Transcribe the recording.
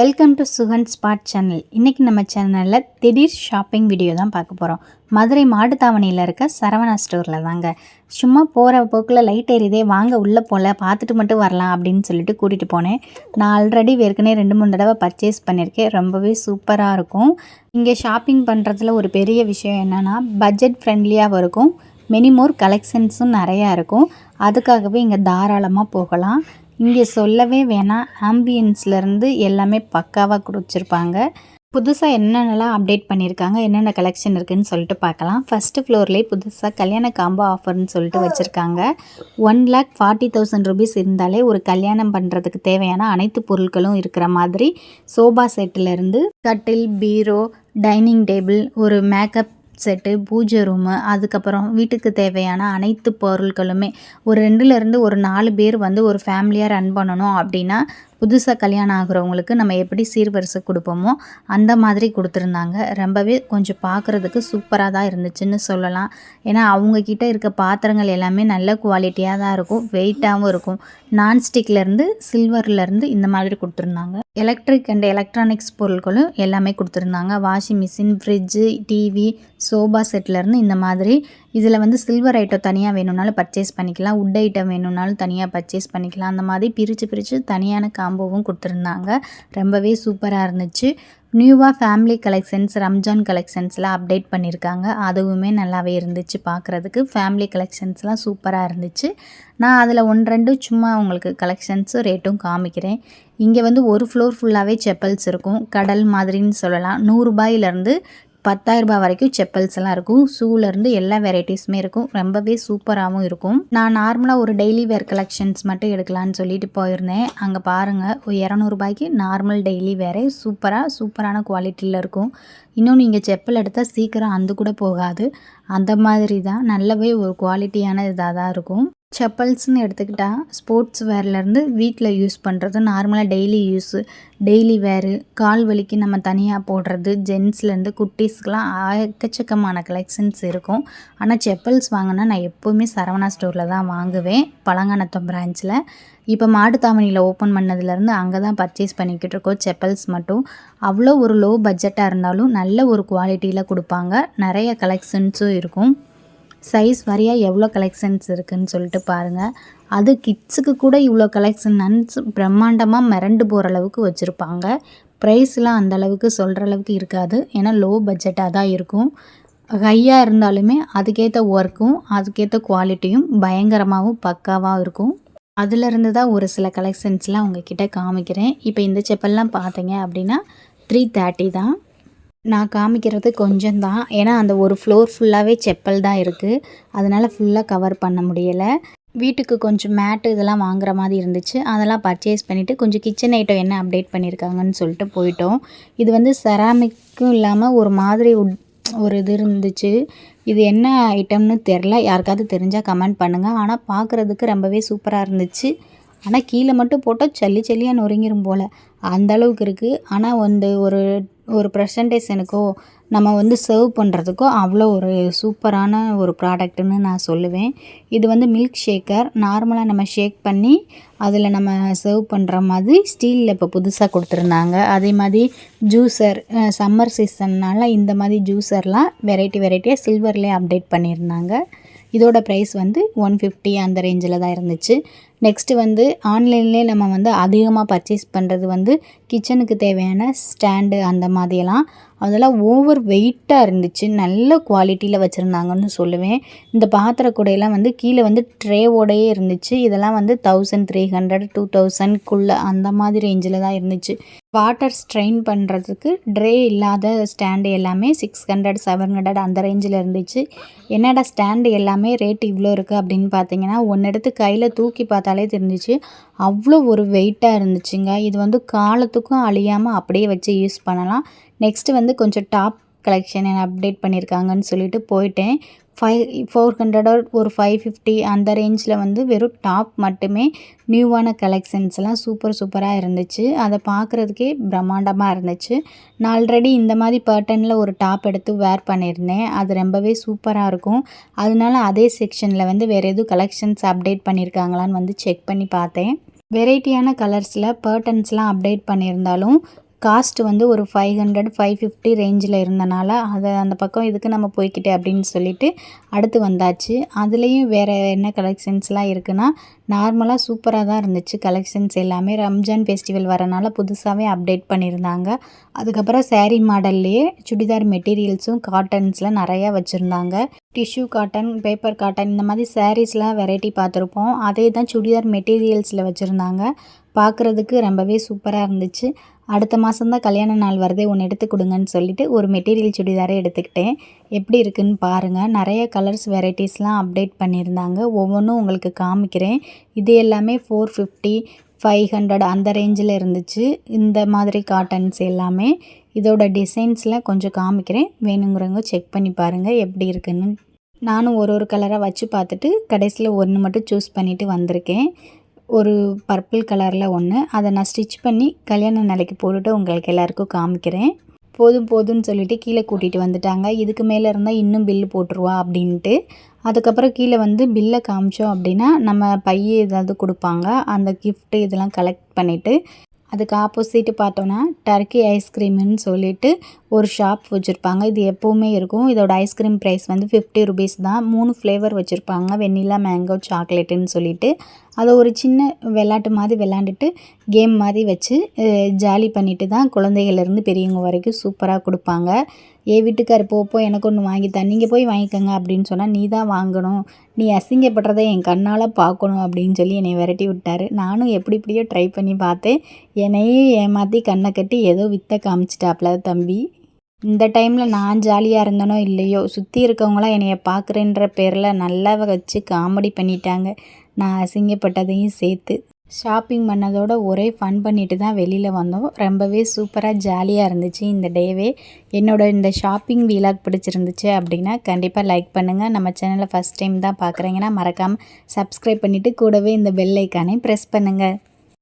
Welcome to Sugan spot channel இன்றைக்கி நம்ம சேனலில் திடீர் ஷாப்பிங் வீடியோ தான் பார்க்க போகிறோம் மதுரை மாட்டுத்தாவணியில் இருக்க சரவணா ஸ்டோரில் தாங்க. சும்மா போகிற போக்கில் லைட் எரியுதே வாங்க உள்ளே போகல பார்த்துட்டு மட்டும் வரலாம் அப்படின்னு சொல்லிட்டு கூட்டிகிட்டு போனேன். நான் ஆல்ரெடி ஏற்கனவே ரெண்டு மூணு தடவை பர்ச்சேஸ் பண்ணியிருக்கேன். ரொம்பவே சூப்பராக இருக்கும். இங்கே ஷாப்பிங் பண்ணுறதுல ஒரு பெரிய விஷயம் என்னென்னா பட்ஜெட் ஃப்ரெண்ட்லியாகவும் இருக்கும். மெனிமோர் கலெக்ஷன்ஸும் நிறையா இருக்கும். அதுக்காகவே இங்கே தாராளமாக போகலாம். இங்கே சொல்லவே வேணாம். ஆம்பியன்ஸ்லேருந்து எல்லாமே பக்காவாக கொடுத்துருப்பாங்க புதுசாக என்னென்னலாம் அப்டேட் பண்ணியிருக்காங்க என்னென்ன கலெக்ஷன் இருக்குதுன்னு சொல்லிட்டு பார்க்கலாம். ஃபஸ்ட்டு ஃப்ளோர்லேயே புதுசாக கல்யாண காம்போ ஆஃபர்னு சொல்லிட்டு வச்சுருக்காங்க. One lakh forty thousand rupees இருந்தாலே ஒரு கல்யாணம் பண்ணுறதுக்கு தேவையான அனைத்து பொருட்களும் இருக்கிற மாதிரி சோபா செட்டிலேருந்து கட்டில் பீரோ டைனிங் டேபிள் ஒரு மேக்கப் செட்டு பூஜை ரூமு அதுக்கப்புறம் வீட்டுக்கு தேவையான அனைத்து பொருட்களுமே ஒரு ரெண்டுலேருந்து ஒரு நாலு பேர் வந்து ஒரு ஃபேமிலியாக ரன் பண்ணணும் அப்படின்னா புதுசாக கல்யாணம் ஆகுறவங்களுக்கு நம்ம எப்படி சீர்வரிசை கொடுப்போமோ அந்த மாதிரி கொடுத்துருந்தாங்க. ரொம்பவே கொஞ்சம் பார்க்குறதுக்கு சூப்பராக தான் இருந்துச்சுன்னு சொல்லலாம். ஏன்னா அவங்கக்கிட்ட இருக்க பாத்திரங்கள் எல்லாமே நல்ல குவாலிட்டியாக தான் இருக்கும். வெயிட்டாகவும் இருக்கும். நான்ஸ்டிக்லேருந்து சில்வர்லேருந்து இந்த மாதிரி கொடுத்துருந்தாங்க. எலக்ட்ரிக் அண்ட் எலக்ட்ரானிக்ஸ் பொருட்களும் எல்லாமே கொடுத்துருந்தாங்க. Washing machine fridge TV sofa செட்லேருந்து இந்த மாதிரி. இதில் வந்து சில்வர் ஐட்டம் தனியாக வேணும்னாலும் பர்ச்சேஸ் பண்ணிக்கலாம். உட் ஐட்டம் வேணும்னாலும் தனியாக பர்ச்சேஸ் பண்ணிக்கலாம். அந்த மாதிரி பிரித்து பிரித்து தனியான காம்போவும் கொடுத்துருந்தாங்க. ரொம்பவே சூப்பராக இருந்துச்சு. நியூவாக ஃபேமிலி கலெக்ஷன்ஸ் ரம்ஜான் கலெக்ஷன்ஸ்லாம் அப்டேட் பண்ணியிருக்காங்க அதுவுமே நல்லாவே இருந்துச்சு பார்க்குறதுக்கு ஃபேமிலி கலெக்ஷன்ஸ்லாம் சூப்பராக இருந்துச்சு. நான் அதில் ஒன்று ரெண்டு சும்மா உங்களுக்கு கலெக்ஷன்ஸும் ரேட்டும் காமிக்கிறேன். இங்கே வந்து ஒரு ஃப்ளோர் ஃபுல்லாகவே செப்பல்ஸ் இருக்கும். கடல் மாதிரின்னு சொல்லலாம். நூறுரூபாயிலேருந்து பத்தாயிரரூபா வரைக்கும் செப்பல்ஸ் எல்லாம் இருக்கும். ஷூலேருந்து எல்லா வெரைட்டிஸுமே இருக்கும். ரொம்பவே சூப்பராகவும் இருக்கும். நான் நார்மலாக ஒரு டெய்லி வேர் கலெக்ஷன்ஸ் மட்டும் எடுக்கலான்னு சொல்லிட்டு போயிருந்தேன். அங்கே பாருங்கள் ஒரு இரநூறுபாய்க்கு நார்மல் டெய்லி வேரே சூப்பராக சூப்பரான குவாலிட்டியில் இருக்கும். இன்னொன்று நீங்கள் செப்பல் எடுத்தால் சீக்கிரம் அந்த கூட போகாது. அந்த மாதிரி தான் நல்லவே ஒரு குவாலிட்டியான இதாக தான் இருக்கும். செப்பல்ஸ்னு எடுத்துக்கிட்டால் ஸ்போர்ட்ஸ் வேர்லேருந்து வீட்டில் யூஸ் பண்ணுறது நார்மலாக டெய்லி யூஸு டெய்லி வேரு கால் வலிக்கு நம்ம தனியாக போடுறது ஜென்ஸ்லேருந்து குட்டீஸ்க்கெலாம் எக்கச்சக்கமான கலெக்ஷன்ஸ் இருக்கும். ஆனால் செப்பல்ஸ் வாங்கினா நான் எப்போவுமே சரவணா ஸ்டோரில் தான் வாங்குவேன் பழங்கானத்தம் பிரான்ச்சில் இப்போ மாட்டுத்தாவணியில் ஓப்பன் பண்ணதுலேருந்து அங்கே தான் பர்ச்சேஸ் பண்ணிக்கிட்டு இருக்கோம் செப்பல்ஸ் மட்டும். அவ்வளோ ஒரு லோ பட்ஜெட்டாக இருந்தாலும் நல்ல ஒரு குவாலிட்டியில் கொடுப்பாங்க நிறைய கலெக்ஷன்ஸும் இருக்கும். சைஸ் வரையாக எவ்வளோ கலெக்ஷன்ஸ் இருக்குதுன்னு சொல்லிட்டு பாருங்கள் அது கிட்ஸுக்கு கூட இவ்வளோ கலெக்ஷன் நன்ஸ் பிரம்மாண்டமாக மிரண்டு போகிற அளவுக்கு வச்சுருப்பாங்க. ப்ரைஸ்லாம் அந்த அளவுக்கு சொல்கிற அளவுக்கு இருக்காது. ஏன்னா லோ பட்ஜெட்டாக தான் இருக்கும். ஹையாக இருந்தாலுமே அதுக்கேற்ற ஒர்க்கும் அதுக்கேற்ற குவாலிட்டியும் பயங்கரமாகவும் பக்காவாக இருக்கும். அதிலிருந்து தான் ஒரு சில கலெக்ஷன்ஸ்லாம் உங்ககிட்ட காமிக்கிறேன். இப்போ இந்த செப்பல்லாம் பார்த்தீங்க அப்படின்னா த்ரீ தேர்ட்டி தான். நான் காமிக்கிறது கொஞ்சம் தான் ஏன்னா அந்த ஒரு ஃப்ளோர் ஃபுல்லாகவே செப்பல் தான் இருக்குது அதனால் ஃபுல்லாக கவர் பண்ண முடியலை. வீட்டுக்கு கொஞ்சம் மேட்டு இதெல்லாம் வாங்குற மாதிரி இருந்துச்சு. அதெல்லாம் பர்ச்சேஸ் பண்ணிவிட்டு கொஞ்சம் கிச்சன் ஐட்டம் என்ன அப்டேட் பண்ணியிருக்காங்கன்னு சொல்லிட்டு போயிட்டோம். இது வந்து செராமிக்கும் இல்லாமல் ஒரு மாதிரி ஒரு இது இருந்துச்சு. இது என்ன ஐட்டம்னு தெரில யாருக்காவது தெரிஞ்சால் கமெண்ட் பண்ணுங்கள் ஆனால் பார்க்குறதுக்கு ரொம்பவே சூப்பராக இருந்துச்சு. ஆனால் கீழே மட்டும் போட்டால் சல்லி சல்லியாக நொறுங்கிரும் போல். அந்த அளவுக்கு இருக்குது ஆனால் வந்து ஒரு ஒரு ப்ரெசன்டேஷனுக்கோ நம்ம வந்து சர்வ் பண்ணுறதுக்கோ அவ்வளோ ஒரு சூப்பரான ஒரு ப்ராடக்ட்டுன்னு நான் சொல்லுவேன். இது வந்து மில்க் ஷேக்கர் நார்மலாக நம்ம ஷேக் பண்ணி அதில் நம்ம சர்வ் பண்ணுற மாதிரி ஸ்டீலில் இப்போ புதுசாக கொடுத்துருந்தாங்க. அதே மாதிரி ஜூஸர் சம்மர் சீசன்னால் இந்த மாதிரி ஜூஸர்லாம் வெரைட்டி வெரைட்டியாக சில்வர்லேயே அப்டேட் பண்ணியிருந்தாங்க. இதோட ப்ரைஸ் வந்து ஒன் ஃபிஃப்டி அந்த ரேஞ்சில் தான் இருந்துச்சு. நெக்ஸ்ட்டு வந்து ஆன்லைன்லேயே நம்ம வந்து அதிகமாக பர்ச்சேஸ் பண்ணுறது வந்து கிச்சனுக்கு தேவையான ஸ்டாண்டு அந்த மாதிரியெல்லாம் அதெல்லாம் ஓவர் வெயிட்டாக இருந்துச்சு. நல்ல குவாலிட்டியில் வச்சுருந்தாங்கன்னு சொல்லுவேன். இந்த பாத்திர கூடையெல்லாம் வந்து கீழே வந்து ட்ரேவோடையே இருந்துச்சு. இதெல்லாம் வந்து தௌசண்ட் த்ரீ ஹண்ட்ரட் டூ தௌசண்ட்குள்ளே அந்த மாதிரி ரேஞ்சில் தான் இருந்துச்சு. வாட்டர் ஸ்ட்ரெயின் பண்ணுறதுக்கு ட்ரே இல்லாத ஸ்டாண்டு எல்லாமே சிக்ஸ் ஹண்ட்ரட் செவன் ஹண்ட்ரட் அந்த ரேஞ்சில் இருந்துச்சு. என்னடா ஸ்டாண்டு எல்லாமே ரேட் இவ்வளோ இருக்குது அப்படின்னு பார்த்தீங்கன்னா ஒன்று எடுத்து கையில் தூக்கி பார்த்தாலே தெரிஞ்சிச்சு. அவ்வளோ ஒரு வெயிட்டாக இருந்துச்சுங்க. இது வந்து காலத்துக்கும் அழியாமல் அப்படியே வச்சு யூஸ் பண்ணலாம். நெக்ஸ்ட்டு வந்து கொஞ்சம் டாப் கலெக்ஷன் அப்டேட் பண்ணியிருக்காங்கன்னு சொல்லிட்டு போயிட்டேன். ஃபைவ் ஃபோர் ஹண்ட்ரட் ஒரு ஃபைவ் ஃபிஃப்டி அந்த ரேஞ்சில் வந்து வெறும் டாப் மட்டுமே நியூவான கலெக்ஷன்ஸ்லாம் சூப்பர் சூப்பராக இருந்துச்சு. அதை பார்க்குறதுக்கே பிரம்மாண்டமாக இருந்துச்சு. நான் ஆல்ரெடி இந்த மாதிரி பேட்டர்னில் ஒரு டாப் எடுத்து வேர் பண்ணியிருந்தேன். அது ரொம்பவே சூப்பராக இருக்கும். அதனால அதே செக்ஷனில் வந்து வேறு எதுவும் கலெக்ஷன்ஸ் அப்டேட் பண்ணியிருக்காங்களான்னு வந்து செக் பண்ணி பார்த்தேன். வெரைட்டியான கலர்ஸில் பர்ட்டன்ஸ்லாம் அப்டேட் பண்ணியிருந்தாலும் காஸ்ட் வந்து ஒரு ஃபைவ் ஹண்ட்ரட் ஃபைவ் ஃபிஃப்டி ரேஞ்சில் இருந்தனால அதை அந்த பக்கம் இதுக்கு நம்ம போய்கிட்டே அப்படின்னு சொல்லிட்டு அடுத்து வந்தாச்சு. அதுலேயும் வேறு என்ன கலெக்ஷன்ஸ்லாம் இருக்குன்னா நார்மலாக சூப்பராக தான் இருந்துச்சு. கலெக்ஷன்ஸ் எல்லாமே ரம்ஜான் ஃபெஸ்டிவல் வரனால புதுசாகவே அப்டேட் பண்ணியிருந்தாங்க. அதுக்கப்புறம் சேரீ மாடல்லையே சுடிதார் மெட்டீரியல்ஸும் காட்டன்ஸில் நிறையா வச்சுருந்தாங்க. டிஷ்யூ காட்டன் பேப்பர் காட்டன் இந்த மாதிரி சாரீஸ்லாம் வெரைட்டி பார்த்துருப்போம். அதே தான் சுடிதார் மெட்டீரியல்ஸில் வச்சுருந்தாங்க. பார்க்குறதுக்கு ரொம்பவே சூப்பராக இருந்துச்சு. அடுத்த மாதம்தான் கல்யாண நாள் வருதே ஒன்று எடுத்து கொடுங்கன்னு சொல்லிட்டு ஒரு மெட்டீரியல் சுடிதாரை எடுத்துக்கிட்டேன். எப்படி இருக்குன்னு பாருங்கள் நிறைய கலர்ஸ் வெரைட்டிஸ்லாம் அப்டேட் பண்ணியிருந்தாங்க. ஒவ்வொன்றும் உங்களுக்கு காமிக்கிறேன். இது எல்லாமே ஃபோர் ஃபிஃப்டி ஃபைவ் ஹண்ட்ரட் அந்த ரேஞ்சில் இருந்துச்சு. இந்த மாதிரி காட்டன்ஸ் எல்லாமே. இதோட டிசைன்ஸில் கொஞ்சம் காமிக்கிறேன். வேணுங்கிறவங்க செக் பண்ணி பாருங்கள் எப்படி இருக்குன்னு. நானும் ஒரு ஒரு கலராக வச்சு பார்த்துட்டு கடைசியில் ஒன்று மட்டும் சூஸ் பண்ணிவிட்டு வந்திருக்கேன். ஒரு பர்பிள் கலரில் ஒன்று அதை நான் ஸ்டிச் பண்ணி கல்யாண நாளைக்கு போட்டுட்டு உங்களுக்கு எல்லாருக்கும் காமிக்கிறேன். போதும் போதும்னு சொல்லிட்டு கீழே கூட்டிகிட்டு வந்துட்டாங்க. இதுக்கு மேலே இருந்தால் இன்னும் பில்லு போட்டுருவா அப்படின்ட்டு. அதுக்கப்புறம் கீழே வந்து பில்லை காமிச்சோம் அப்படின்னா நம்ம பைய ஏதாவது கொடுப்பாங்க. அந்த கிஃப்ட்டு இதெல்லாம் கலெக்ட் பண்ணிவிட்டு அதுக்கு ஆப்போசிட் பார்த்தோன்னா டர்க்கி ஐஸ்கிரீம்னு சொல்லிட்டு ஒரு ஷாப் வச்சுருப்பாங்க. இது எப்போவுமே இருக்கும். இதோட ஐஸ்கிரீம் ப்ரைஸ் வந்து ஃபிஃப்டி ருபீஸ் தான். மூணு ஃப்ளேவர் வச்சுருப்பாங்க. வெண்ணிலா மேங்கோ சாக்லேட்டுன்னு சொல்லிட்டு. அதை ஒரு சின்ன விளாட்டு மாதிரி விளாண்டுட்டு கேம் மாதிரி வச்சு ஜாலி பண்ணிட்டு தான் குழந்தைகள்லேருந்து பெரியவங்க வரைக்கும் சூப்பராக கொடுப்பாங்க. ஏ வீட்டுக்கார் போப்போ எனக்கு ஒன்று வாங்கித்தா நீங்கள் போய் வாங்கிக்கோங்க அப்படின்னு சொன்னால் நீ தான் வாங்கணும். நீ அசிங்கப்படுறதை என் கண்ணால் பார்க்கணும் அப்படின்னு சொல்லி என்னை விரட்டி விட்டார். நானும் எப்படி இப்படியோ ட்ரை பண்ணி பார்த்தேன். என்னையே ஏமாற்றி கண்ணை கட்டி ஏதோ வித்த காமிச்சிட்டாப்ல தம்பி. இந்த டைமில் நான் ஜாலியாக இருந்தனோ இல்லையோ சுற்றி இருக்கவங்களாம் என்னைய பார்க்குறேன்ற பேரில் நல்லா வச்சு காமெடி பண்ணிட்டாங்க. நான் அசிங்கப்பட்டதையும் சேர்த்து ஷாப்பிங் பண்ணதோட ஒரே ஃபன் பண்ணிட்டு தான் வெளியில் வந்தோம். ரொம்பவே சூப்பராக ஜாலியாக இருந்துச்சு இந்த டேவே என்னோட இந்த ஷாப்பிங் வீலாக் பிடிச்சிருந்துச்சு அப்படின்னா கண்டிப்பாக லைக் பண்ணுங்கள் நம்ம சேனலை ஃபஸ்ட் டைம் தான் பார்க்குறீங்கன்னா மறக்காமல் சப்ஸ்கிரைப் பண்ணிவிட்டு கூடவே இந்த பெல் ஐக்கானே ப்ரெஸ் பண்ணுங்கள்